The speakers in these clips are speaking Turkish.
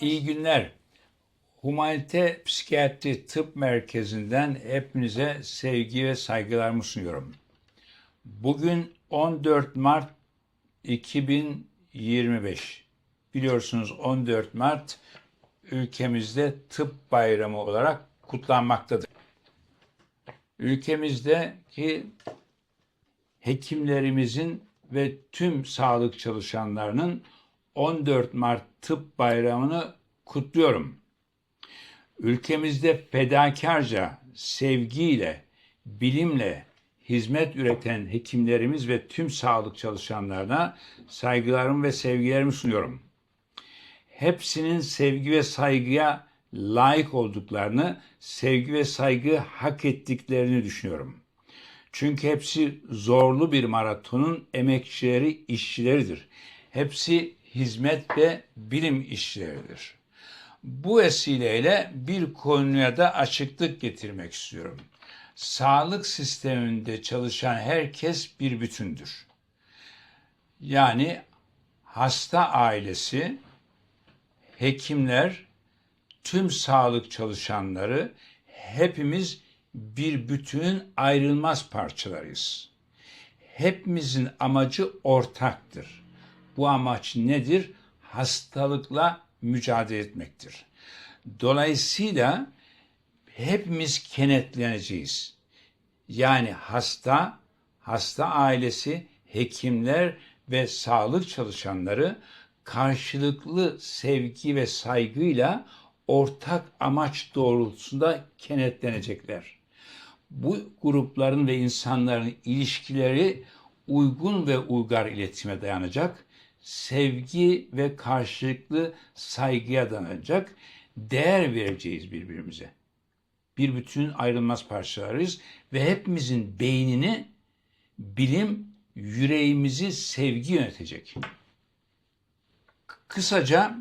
İyi günler. Humanite Psikiyatri Tıp Merkezi'nden hepinize sevgi ve saygılarımı sunuyorum. Bugün 14 Mart 2025. Biliyorsunuz 14 Mart ülkemizde tıp bayramı olarak kutlanmaktadır. Ülkemizdeki hekimlerimizin ve tüm sağlık çalışanlarının 14 Mart Tıp Bayramı'nı kutluyorum. Ülkemizde fedakarca, sevgiyle, bilimle hizmet üreten hekimlerimiz ve tüm sağlık çalışanlarına saygılarımı ve sevgilerimi sunuyorum. Hepsinin sevgi ve saygıya layık olduklarını, sevgi ve saygı hak ettiklerini düşünüyorum. Çünkü hepsi zorlu bir maratonun emekçileri, işçileridir. Hepsi hizmet ve bilim işçileridir. Bu vesileyle bir konuya da açıklık getirmek istiyorum. Sağlık sisteminde çalışan herkes bir bütündür. Yani hasta ailesi, hekimler, tüm sağlık çalışanları hepimiz bir bütünün ayrılmaz parçalarıyız. Hepimizin amacı ortaktır. Bu amaç nedir? Hastalıkla mücadele etmektir. Dolayısıyla hepimiz kenetleneceğiz. Yani hasta, hasta ailesi, hekimler ve sağlık çalışanları karşılıklı sevgi ve saygıyla ortak amaç doğrultusunda kenetlenecekler. Bu grupların ve insanların ilişkileri uygun ve uygar iletişime dayanacak, sevgi ve karşılıklı saygıya dayanacak, değer vereceğiz birbirimize. Bir bütün ayrılmaz parçalarıyız ve hepimizin beynini bilim, yüreğimizi sevgi yönetecek. Kısaca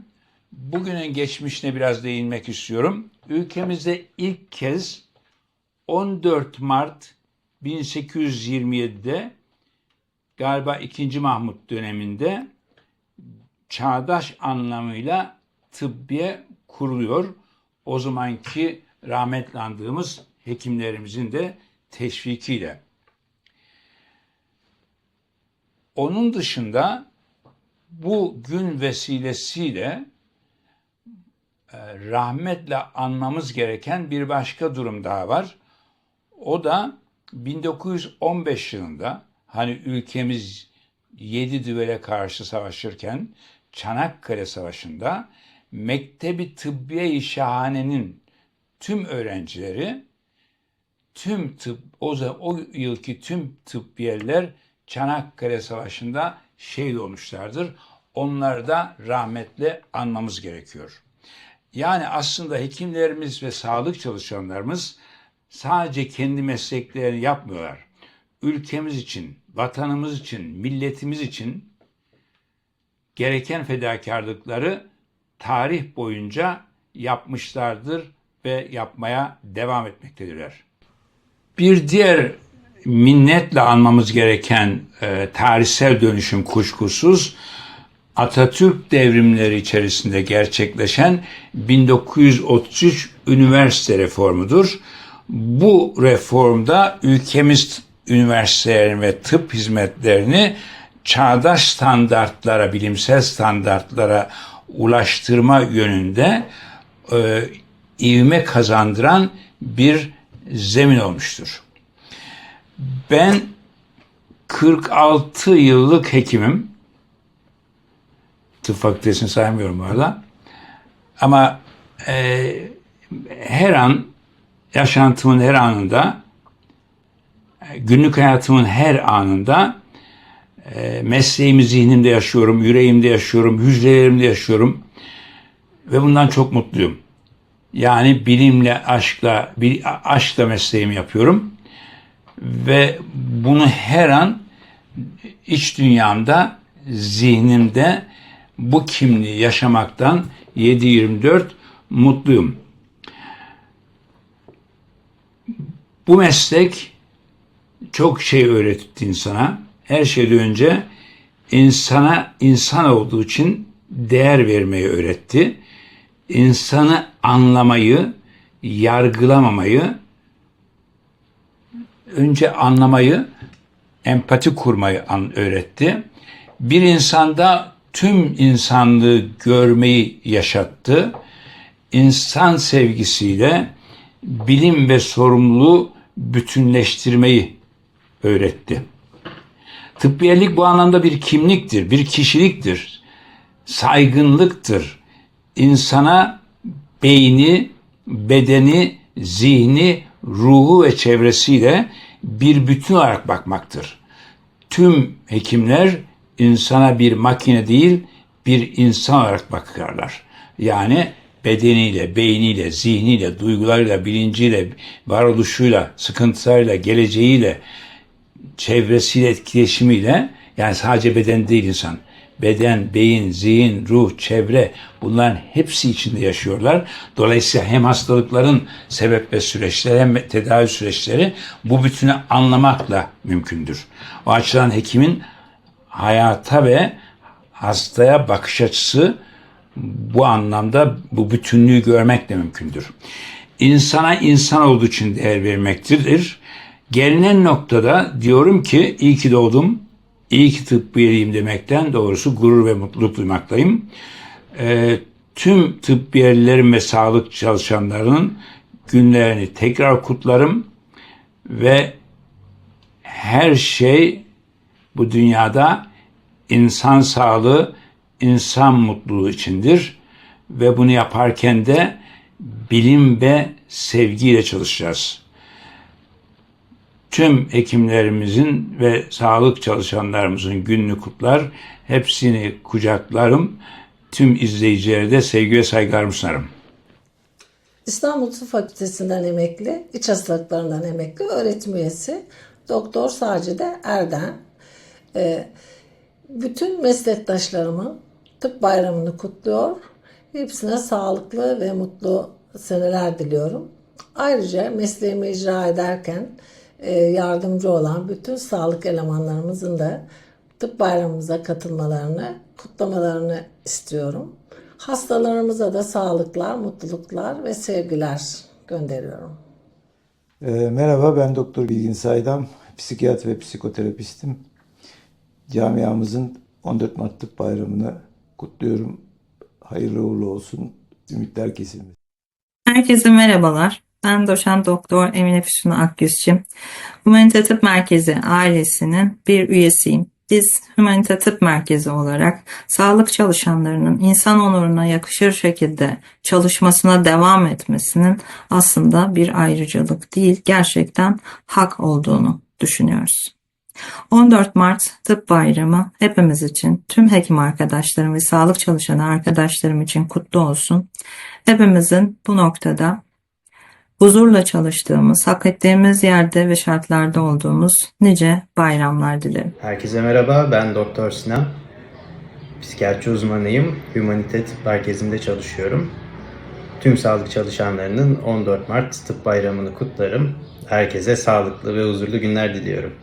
bugünün geçmişine biraz değinmek istiyorum. Ülkemizde ilk kez 14 Mart 1827'de galiba 2. Mahmut döneminde çağdaş anlamıyla tıbbiye kuruluyor. O zamanki rahmetlandığımız hekimlerimizin de teşvikiyle. Onun dışında bu gün vesilesiyle e, rahmetle anmamız gereken bir başka durum daha var. O da 1915 yılında hani ülkemiz yedi düvele karşı savaşırken Çanakkale Savaşı'nda Mektebi Tıbbiye-i Şahane'nin tüm öğrencileri tüm tıp o, o yılki tüm tıbbiyeler Çanakkale Savaşı'nda şehit olmuşlardır. Onları da rahmetle anmamız gerekiyor. Yani aslında hekimlerimiz ve sağlık çalışanlarımız sadece kendi mesleklerini yapmıyorlar. Ülkemiz için, vatanımız için, milletimiz için gereken fedakarlıkları tarih boyunca yapmışlardır ve yapmaya devam etmektedirler. Bir diğer minnetle anmamız gereken e, tarihsel dönüşüm kuşkusuz Atatürk devrimleri içerisinde gerçekleşen 1933 üniversite reformudur. Bu reformda ülkemiz üniversitelerini ve tıp hizmetlerini çağdaş standartlara, bilimsel standartlara ulaştırma yönünde e, ivme kazandıran bir zemin olmuştur. Ben 46 yıllık hekimim. Tıp fakültesini saymıyorum bu arada. Ama e, her an yaşantımın her anında günlük hayatımın her anında mesleğimi zihnimde yaşıyorum, yüreğimde yaşıyorum, hücrelerimde yaşıyorum ve bundan çok mutluyum. Yani bilimle, aşkla, aşkla mesleğimi yapıyorum ve bunu her an iç dünyamda, zihnimde bu kimliği yaşamaktan 7-24 mutluyum. Bu meslek çok şey öğretti insana. Her şeyden önce insana insan olduğu için değer vermeyi öğretti. insanı anlamayı, yargılamamayı, önce anlamayı, empati kurmayı öğretti. Bir insanda tüm insanlığı görmeyi yaşattı. İnsan sevgisiyle bilim ve sorumluluğu bütünleştirmeyi öğretti. Tıbbiyelik bu anlamda bir kimliktir, bir kişiliktir, saygınlıktır. İnsana beyni, bedeni, zihni, ruhu ve çevresiyle bir bütün olarak bakmaktır. Tüm hekimler insana bir makine değil, bir insan olarak bakarlar. Yani bedeniyle, beyniyle, zihniyle, duygularıyla, bilinciyle, varoluşuyla, sıkıntılarıyla, geleceğiyle, çevresiyle, etkileşimiyle yani sadece beden değil insan. Beden, beyin, zihin, ruh, çevre bunların hepsi içinde yaşıyorlar. Dolayısıyla hem hastalıkların sebep ve süreçleri hem tedavi süreçleri bu bütünü anlamakla mümkündür. O açıdan hekimin hayata ve hastaya bakış açısı bu anlamda bu bütünlüğü görmekle mümkündür. İnsana insan olduğu için değer vermektedir. Gelinen noktada diyorum ki iyi ki doğdum, iyi ki tıbbiyeliyim demekten doğrusu gurur ve mutluluk duymaktayım. Ee, tüm tıbbiyelilerin ve sağlık çalışanlarının günlerini tekrar kutlarım ve her şey bu dünyada insan sağlığı, insan mutluluğu içindir ve bunu yaparken de bilim ve sevgiyle çalışacağız. Tüm hekimlerimizin ve sağlık çalışanlarımızın gününü kutlar, hepsini kucaklarım. Tüm izleyicilere de sevgi ve saygılarımı sunarım. İstanbul Tıp Fakültesinden emekli, iç hastalıklarından emekli öğretim üyesi Doktor Sacide Erden. Ee, bütün meslektaşlarımın tıp bayramını kutluyor. Hepsine sağlıklı ve mutlu seneler diliyorum. Ayrıca mesleğimi icra ederken yardımcı olan bütün sağlık elemanlarımızın da tıp bayramımıza katılmalarını, kutlamalarını istiyorum. Hastalarımıza da sağlıklar, mutluluklar ve sevgiler gönderiyorum. Ee, merhaba ben Doktor Bilgin Saydam, psikiyatr ve psikoterapistim. Camiamızın 14 Mart Tıp Bayramı'nı kutluyorum. Hayırlı uğurlu olsun. Ümitler kesilmesin. Herkese merhabalar. Ben doçent doktor Emine Füsun Akgüzçim. Humanite Tıp Merkezi ailesinin bir üyesiyim. Biz Humanite Tıp Merkezi olarak sağlık çalışanlarının insan onuruna yakışır şekilde çalışmasına devam etmesinin aslında bir ayrıcalık değil, gerçekten hak olduğunu düşünüyoruz. 14 Mart Tıp Bayramı hepimiz için, tüm hekim arkadaşlarım ve sağlık çalışanı arkadaşlarım için kutlu olsun. Hepimizin bu noktada huzurla çalıştığımız, hak ettiğimiz yerde ve şartlarda olduğumuz nice bayramlar dilerim. Herkese merhaba, ben Doktor Sinan. Psikiyatri uzmanıyım. Humanite Tıp Merkezi'nde çalışıyorum. Tüm sağlık çalışanlarının 14 Mart Tıp Bayramı'nı kutlarım. Herkese sağlıklı ve huzurlu günler diliyorum.